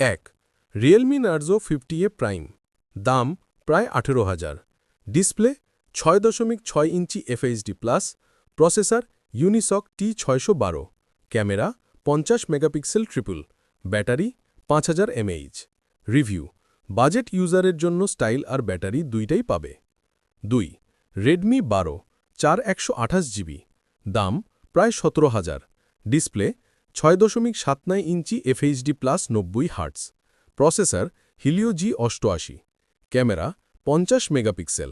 এক Realme Narzo fifty A prime দাম প্রায় আঠেরো হাজার। ডিসপ্লে ছয় দশমিক ছয় inch FHD plus processor Unisoc T ছয়শো বারো, ক্যামেরা পঞ্চাশ মেগাপিক্সেল ট্রিপল ব্যাটারি পাঁচ হাজার এমএইচ রিভিউ, বাজেট ইউজারের জন্য স্টাইল আর ব্যাটারি দুইটাই পাবে। দুই রেডমি বারো, চার একশো আঠাশ জিবি, দাম প্রায় সতেরো হাজার। ডিসপ্লে ছয় দশমিক সাত নয় ইঞ্চি এফএইচডি প্লাস নব্বই হার্টস প্রসেসর হিলিও জি অষ্টআশি। ক্যামেরা পঞ্চাশ মেগাপিক্সেল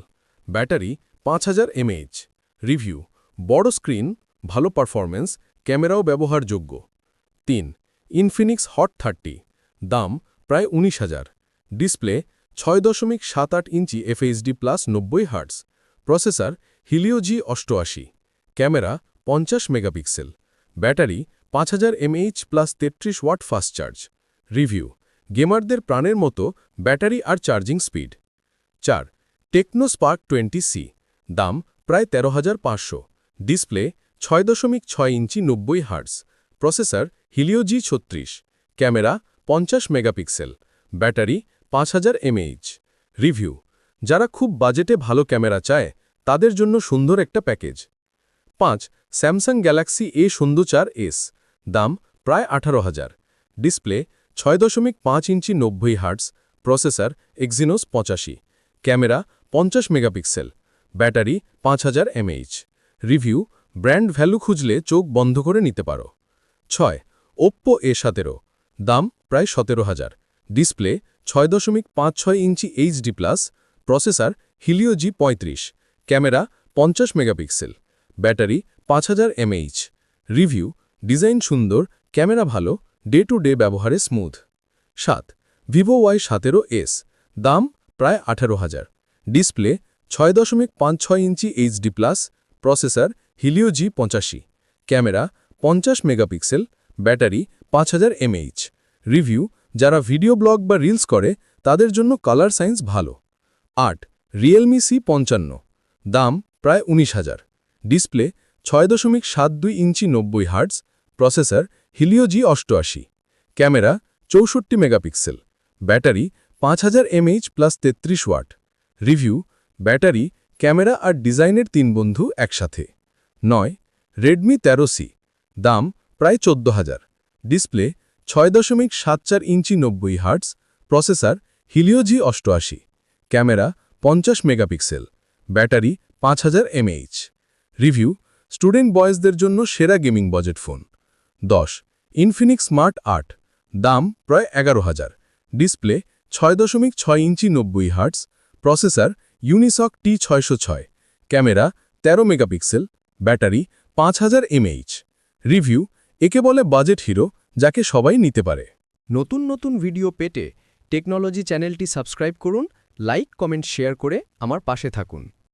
ব্যাটারি পাঁচ হাজার এমএইচ রিভিউ বড় স্ক্রিন ভালো পারফরম্যান্স ক্যামেরাও ব্যবহারযোগ্য। তিন ইনফিনিক্স হট থার্টি দাম প্রায় উনিশ হাজার। ডিসপ্লে ছয় দশমিক সাত আট ইঞ্চি এফএইচডি প্লাস নব্বই হার্টস প্রসেসর হিলিও জি অষ্টআশি। ক্যামেরা পঞ্চাশ মেগাপিক্সেল ব্যাটারি পাঁচ হাজার এমএইচ প্লাস তেত্রিশ ওয়াট ফাস্ট চার্জ রিভিউ গেমারদের প্রাণের মতো ব্যাটারি আর চার্জিং স্পিড। চার টেকনো স্পার্ক টোয়েন্টি সি দাম প্রায় তেরো হাজার পাঁচশো। ডিসপ্লে ছয় দশমিক ছয় ইঞ্চি নব্বই হার্টস প্রসেসর হিলিও জি ছত্রিশ। ক্যামেরা পঞ্চাশ মেগাপিক্সেল। ব্যাটারি পাঁচ হাজার এমএইচ। রিভিউ যারা খুব বাজেটে ভালো ক্যামেরা চায়, তাদের জন্য সুন্দর একটা প্যাকেজ। পাঁচ স্যামসাং গ্যালাক্সি এ শূন্য চার এস দাম প্রায় আঠারো হাজার। ডিসপ্লে ছয় দশমিক পাঁচ ইঞ্চি নব্বই হার্টস প্রসেসর এক্সিনোস পঁচাশি, ক্যামেরা পঞ্চাশ মেগাপিক্সেল, ব্যাটারি পাঁচ হাজার এমএইচ। রিভিউ, ব্র্যান্ড ভ্যালু খুঁজলে চোখ বন্ধ করে নিতে পারো। ছয় ওপ্পো এ সতেরো, দাম প্রায় সতেরো হাজার। ডিসপ্লে ছয় দশমিক পাঁচ ছয় inch HD plus processor Helio G পঁয়ত্রিশ, ক্যামেরা পঞ্চাশ মেগাপিক্সেল, ব্যাটারি পাঁচ হাজার এমএইচ। রিভিউ ডিজাইন সুন্দর, ক্যামেরা ভালো ডে টু ডে ব্যবহারে স্মুথ। সাত, ভিভো ওয়াই সতেরো এস, দাম প্রায় আঠারো হাজার। ডিসপ্লে ছয় দশমিক পাঁচ ছয় inch HD plus, processor Helio G পঁচাশি। ক্যামেরা পঞ্চাশ মেগাপিক্সেল, ব্যাটারি পাঁচ হাজার এমএইচ। রিভিউ, যারা ভিডিও ব্লগ বা রিলস করে, তাদের জন্য কালার সাইন্স ভালো। আট, রিয়েলমি সি পঞ্চান্ন, দাম প্রায় উনিশ হাজার। ডিসপ্লে ছয় দশমিক সাত দুই ইঞ্চি নব্বই হার্টস প্রসেসর হিলিও জি অষ্টআশি, ক্যামেরা চৌষট্টি মেগাপিক্সেল, ব্যাটারি পাঁচ হাজার এমএইচ প্লাস তেত্রিশ ওয়াট, রিভিউ, ব্যাটারি, ক্যামেরা আর ডিজাইনের তিন বন্ধু একসাথে, নয় রেডমি তেরো সি, দাম প্রায় চোদ্দ হাজার, ডিসপ্লে ছয় দশমিক সাত চার ইঞ্চি নব্বই হার্টস প্রসেসর হিলিও জি অষ্টআশি, ক্যামেরা পঞ্চাশ মেগাপিক্সেল, ব্যাটারি পাঁচ হাজার এমএইচ, রিভিউ স্টুডেন্ট বয়েজদের জন্য সেরা গেমিং বাজেট ফোন। দশ ইনফিনিক্স স্মার্ট আট, দাম প্রায় এগারো হাজার। ডিসপ্লে ছয় দশমিক ছয় ইঞ্চি নব্বই হার্টস প্রসেসর ইউনিসক টি ছয়শো ছয়, ক্যামেরা তেরো মেগাপিক্সেল, ব্যাটারি পাঁচ হাজার এমএইচ। রিভিউ, একে বলে বাজেট হিরো, যাকে সবাই নিতে পারে। নতুন নতুন ভিডিও পেতে টেকনোলজি চ্যানেলটি সাবস্ক্রাইব করুন, লাইক, কমেন্ট, শেয়ার করে আমার পাশে থাকুন।